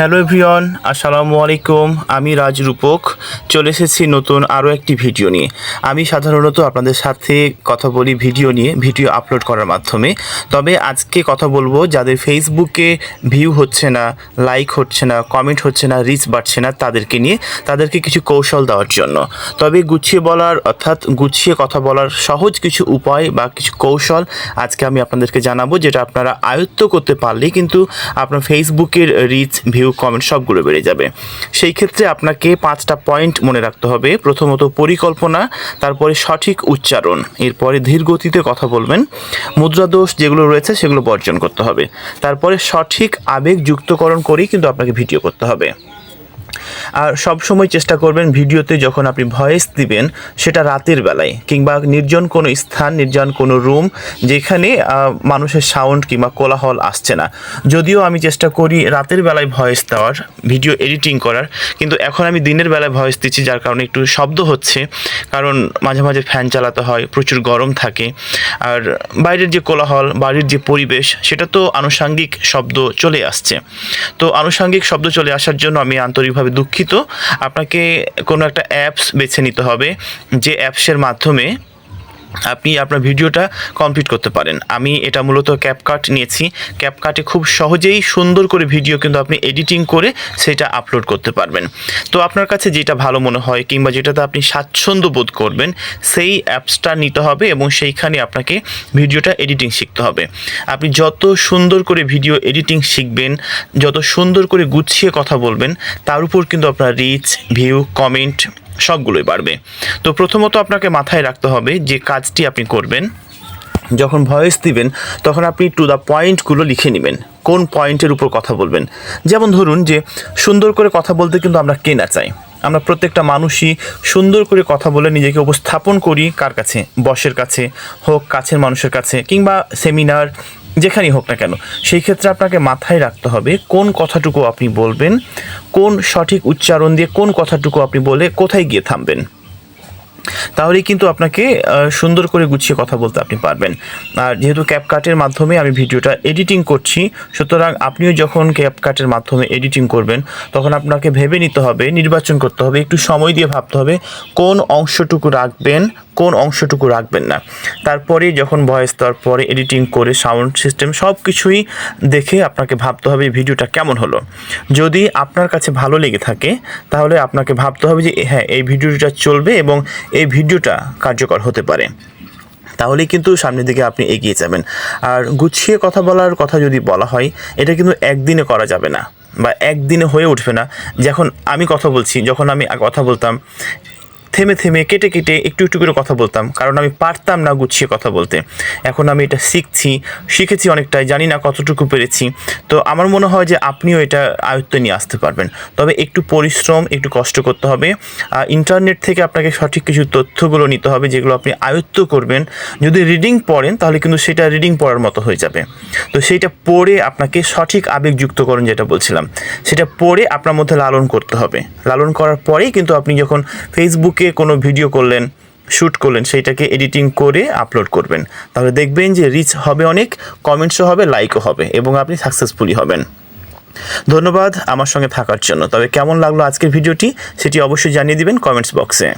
Hello everyone, আসসালামু আলাইকুম। আমি রাজ রূপক। চলে এসেছি নতুন আরও একটি ভিডিও নিয়ে। আমি সাধারণত আপনাদের সাথে কথা বলি ভিডিও নিয়ে, ভিডিও আপলোড করার মাধ্যমে। তবে আজকে কথা বলব, যাদের ফেসবুকে ভিউ হচ্ছে না, লাইক হচ্ছে না, কমেন্ট হচ্ছে না, রিচ বাড়ছে না তাদেরকে নিয়ে, তাদেরকে কিছু কৌশল দেওয়ার জন্য। তবে গুছিয়ে বলার, অর্থাৎ গুছিয়ে কথা বলার সহজ কিছু উপায় বা কিছু কৌশল আজকে আমি আপনাদেরকে জানাব, যেটা আপনারা আয়ত্ত করতে পারলে কিন্তু আপনার ফেসবুকের রিচ, ভিউ কমেন্ট সবগুলো বেড়ে যাবে। সেই ক্ষেত্রে আপনাকে পাঁচটা পয়েন্ট মনে রাখতে হবে। প্রথমত পরিকল্পনা, তারপরে সঠিক উচ্চারণ, এরপরে ধীর গতিতে কথা বলবেন মুদ্রা দোষ যেগুলো রয়েছে সেগুলো বর্জন করতে হবে। তারপরে সঠিক আবেগ যুক্তকরণ করেই কিন্তু আপনাকে ভিডিও করতে হবে। আর সব সময় চেষ্টা করবেন ভিডিওতে যখন আপনি ভয়েস দিবেন, সেটা রাতের বেলায় কিংবা নির্জন কোনো স্থান, নির্জন কোনো রুম যেখানে মানুষের সাউন্ড কিংবা কোলাহল আসছে না। যদিও আমি চেষ্টা করি রাতের বেলায় ভয়েস দেওয়ার, ভিডিও এডিটিং করার, কিন্তু এখন আমি দিনের বেলায় ভয়েস দিচ্ছি, যার কারণে একটু শব্দ হচ্ছে। কারণ মাঝে মাঝে ফ্যান চালাতে হয়, প্রচুর গরম থাকে। আর বাইরের যে কোলাহল, বাড়ির যে পরিবেশ, সেটা তো আনুষাঙ্গিক শব্দ চলে আসছে। তো আনুষাঙ্গিক শব্দ চলে আসার জন্য আমি আন্তরিকভাবে দুঃখিত। আপনাকে কোনো একটা অ্যাপস বেছে নিতে হবে যে অ্যাপসের মাধ্যমে আপনি আপনার ভিডিওটা কমপ্লিট করতে পারেন। আমি এটা মূলত ক্যাপকাট নিয়েছি। ক্যাপকাটে খুব সহজেই সুন্দর করে ভিডিও কিন্তু আপনি এডিটিং করে সেটা আপলোড করতে পারবেন। তো আপনার কাছে যেটা ভালো মনে হয় কিংবা যেটাতে আপনি স্বাচ্ছন্দ্য বোধ করবেন, সেই অ্যাপসটা নিতে হবে এবং সেইখানে আপনাকে ভিডিওটা এডিটিং শিখতে হবে। আপনি যত সুন্দর করে ভিডিও এডিটিং শিখবেন, যত সুন্দর করে গুছিয়ে কথা বলবেন, তার উপর কিন্তু আপনার রিচ ভিউ কমেন্ট সবগুলোই বাড়বে। তো প্রথমত আপনাকে মাথায় রাখতে হবে যে কাজটি আপনি করবেন, যখন ভয়েস দিবেন, তখন আপনি টু দ্য পয়েন্টগুলো লিখে নেবেন, কোন পয়েন্টের উপর কথা বলবেন। যেমন ধরুন যে, সুন্দর করে কথা বলতে কিন্তু আমরা কে না চাই। আমরা প্রত্যেকটা মানুষই সুন্দর করে কথা বলে নিজেকে উপস্থাপন করি কার কাছে? বসের কাছে হোক, কাছের মানুষের কাছে, কিংবা সেমিনার যেখানেই হোক না কেন, সেই ক্ষেত্রে আপনাকে মাথায় রাখতে হবে কোন কথাটুকু আপনি বলবেন, কোন সঠিক উচ্চারণ দিয়ে কোন কথাটুকু আপনি বলে কোথায় গিয়ে থামবেন। তাহলেই কিন্তু আপনাকে সুন্দর করে গুছিয়ে কথা বলতে আপনি পারবেন। আর যেহেতু ক্যাপকাটের মাধ্যমে আমি ভিডিওটা এডিটিং করছি, সুতরাং আপনিও যখন ক্যাপকাটের মাধ্যমে এডিটিং করবেন, তখন আপনাকে ভেবে নিতে হবে, নির্বাচন করতে হবে, একটু সময় দিয়ে ভাবতে হবে কোন অংশটুকু রাখবেন কোন অংশটুকু রাখবেন না। তারপরে যখন ভয়েস দেওয়ার পরে এডিটিং করে সাউন্ড সিস্টেম সব কিছুই দেখে আপনাকে ভাবতে হবে ভিডিওটা কেমন হলো। যদি আপনার কাছে ভালো লেগে থাকে, তাহলে আপনাকে ভাবতে হবে যে হ্যাঁ এই ভিডিওটা চলবে এবং এই ভিডিওটা কার্যকর হতে পারে। তাহলেই কিন্তু সামনের দিকে আপনি এগিয়ে যাবেন। আর গুছিয়ে কথা বলার কথা যদি বলা হয়, এটা কিন্তু একদিনে করা যাবে না বা একদিনে হয়ে উঠবে না। যখন আমি কথা বলছি, যখন আমি কথা বলতাম থেমে থেমে কেটে কেটে একটু একটু করে কথা বলতাম, কারণ আমি পারতাম না গুছিয়ে কথা বলতে। এখন আমি এটা শিখছি, শিখেছি অনেকটাই, জানি না কতটুকু পেরেছি। তো আমার মনে হয় যে আপনিও এটা আয়ত্তে নিয়ে আসতে পারবেন। তবে একটু পরিশ্রম, একটু কষ্ট করতে হবে। ইন্টারনেট থেকে আপনাকে সঠিক কিছু তথ্যগুলো নিতে হবে, যেগুলো আপনি আয়ত্ত করবেন। যদি রিডিং পড়েন, তাহলে কিন্তু সেটা রিডিং পড়ার মতো হয়ে যাবে। তো সেইটা পড়ে আপনাকে সঠিক আবেগযুক্তকরণ যেটা বলছিলাম, সেটা পড়ে আপনার মধ্যে লালন করতে হবে। লালন করার পরেই কিন্তু আপনি যখন ফেসবুকে কোনো ভিডিও করলেন শ্যুট করলেন, সেইটাকে এডিটিং করে আপলোড করবেন। তাহলে দেখবেন যে রিচ হবে অনেক কমেন্টসও হবে লাইকও হবে এবং আপনি সাকসেসফুলি হবেন। ধন্যবাদ আমার সঙ্গে থাকার জন্য। তবে কেমন লাগল আজকের ভিডিওটি, সেটি অবশ্যই জানিয়ে দিবেন কমেন্টস বক্সে।